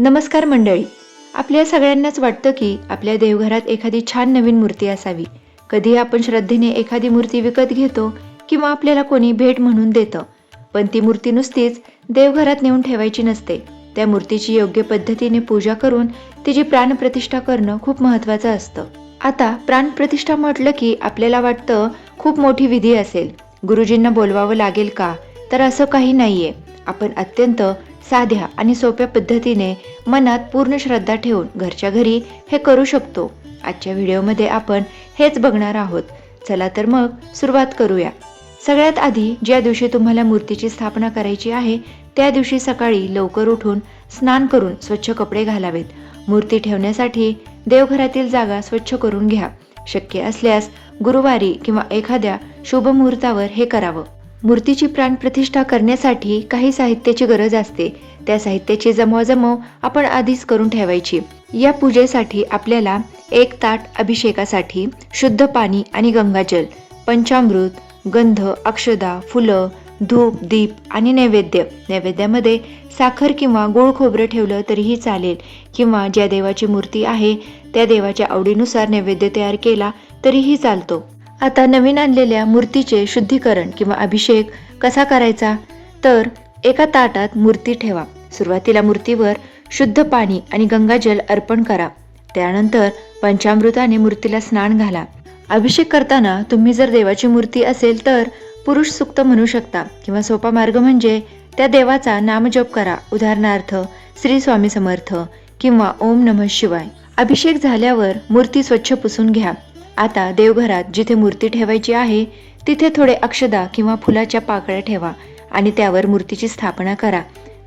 नमस्कार मंडळी. आपल्या सगळ्यांनाच वाटतं की आपल्या देवघरात एखादी छान नवीन मूर्ती असावी. कधी आपण श्रद्धेने एखादी मूर्ती विकत घेतो किंवा आपल्याला कोणी भेट म्हणून देतं. पण ती मूर्ती नुसतीच देवघरात नेऊन ठेवायची नसते. त्या मूर्तीची योग्य पद्धतीने पूजा करून तिची प्राणप्रतिष्ठा करणं खूप महत्त्वाचं असतं. आता प्राणप्रतिष्ठा म्हटलं की आपल्याला वाटतं खूप मोठी विधी असेल. गुरुजींना बोलवावं लागेल का? तर असं काही नाहीये. आपण अत्यंत साध्या आणि सोप्या पद्धतीने मनात पूर्ण श्रद्धा ठेवून घरच्या घरी हे करू शकतो. आजच्या व्हिडिओमध्ये आपण हेच बघणार आहोत. चला तर मग सुरुवात करूया. सगळ्यात आधी ज्या दिवशी तुम्हाला मूर्तीची स्थापना करायची आहे त्या दिवशी सकाळी लवकर उठून स्नान करून स्वच्छ कपडे घालावेत. मूर्ती ठेवण्यासाठी देवघरातील जागा स्वच्छ करून घ्या. शक्य असल्यास गुरुवारी किंवा एखाद्या शुभ मुहूर्तावर हे करावं. मूर्तीची प्राणप्रतिष्ठा करण्यासाठी काही साहित्याची गरज असते. त्या साहित्याची जमवाजमव आपण आधीच करून ठेवायची. या पूजेसाठी आपल्याला एक ताट अभिषेकासाठी शुद्ध पाणी आणि गंगाजल पंचामृत गंध अक्षदा फुलं धूप दीप आणि नैवेद्य. नैवेद्यामध्ये साखर किंवा गोड खोबरं ठेवलं तरीही चालेल किंवा ज्या देवाची मूर्ती आहे त्या देवाच्या आवडीनुसार नैवेद्य तयार केला तरीही चालतो. आता नवीन आणलेल्या मूर्तीचे शुद्धीकरण किंवा अभिषेक कसा करायचा? तर एका ताटात मूर्ती ठेवा. सुरुवातीला मूर्तीवर शुद्ध पाणी आणि गंगाजल अर्पण करा. त्यानंतर पंचामृताने मूर्तीला स्नान घाला. अभिषेक करताना तुम्ही जर देवाची मूर्ती असेल तर पुरुष सुक्त म्हणू शकता किंवा सोपा मार्ग म्हणजे त्या देवाचा नामजप करा. उदाहरणार्थ श्री स्वामी समर्थ किंवा ओम नमः शिवाय. अभिषेक झाल्यावर मूर्ती स्वच्छ पुसून घ्या. आता देवघरात जिथे मूर्ती ठेवायची आहे तिथे थोडे अक्षदा किंवा फुलाच्या पाकळ्या ठेवा आणि त्यावर मूर्तीची स्थापना करा.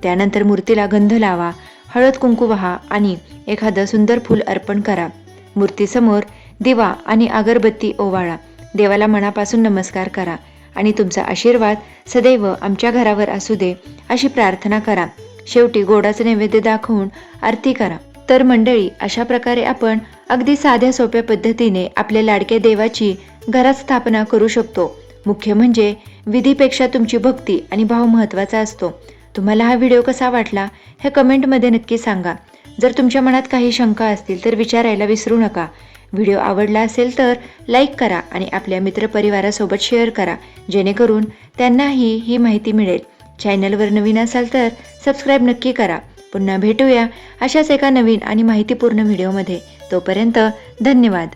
त्यानंतर मूर्तीला गंध लावा हळद कुंकू वहा आणि एखादं सुंदर फूल अर्पण करा. मूर्तीसमोर दिवा आणि अगरबत्ती ओवाळा. देवाला मनापासून नमस्कार करा आणि तुमचा आशीर्वाद सदैव आमच्या घरावर असू दे अशी प्रार्थना करा. शेवटी गोडाचं नैवेद्य दाखवून आरती करा. तर मंडळी अशा प्रकारे आपण अगदी साध्या सोप्या पद्धतीने आपल्या लाडक्या देवाची घरात स्थापना करू शकतो. मुख्य म्हणजे विधीपेक्षा तुमची भक्ती आणि भाव महत्त्वाचा असतो. तुम्हाला हा व्हिडिओ कसा वाटला हे कमेंटमध्ये नक्की सांगा. जर तुमच्या मनात काही शंका असतील तर विचारायला विसरू नका. व्हिडिओ आवडला असेल तर लाईक करा आणि आपल्या मित्रपरिवारासोबत शेअर करा जेणेकरून त्यांनाही ही माहिती मिळेल. चॅनलवर नवीन असाल तर सबस्क्राईब नक्की करा. पुन्हा भेटूया अशाच एका नवीन आणि माहितीपूर्ण व्हिडिओमध्ये. तोपर्यंत धन्यवाद.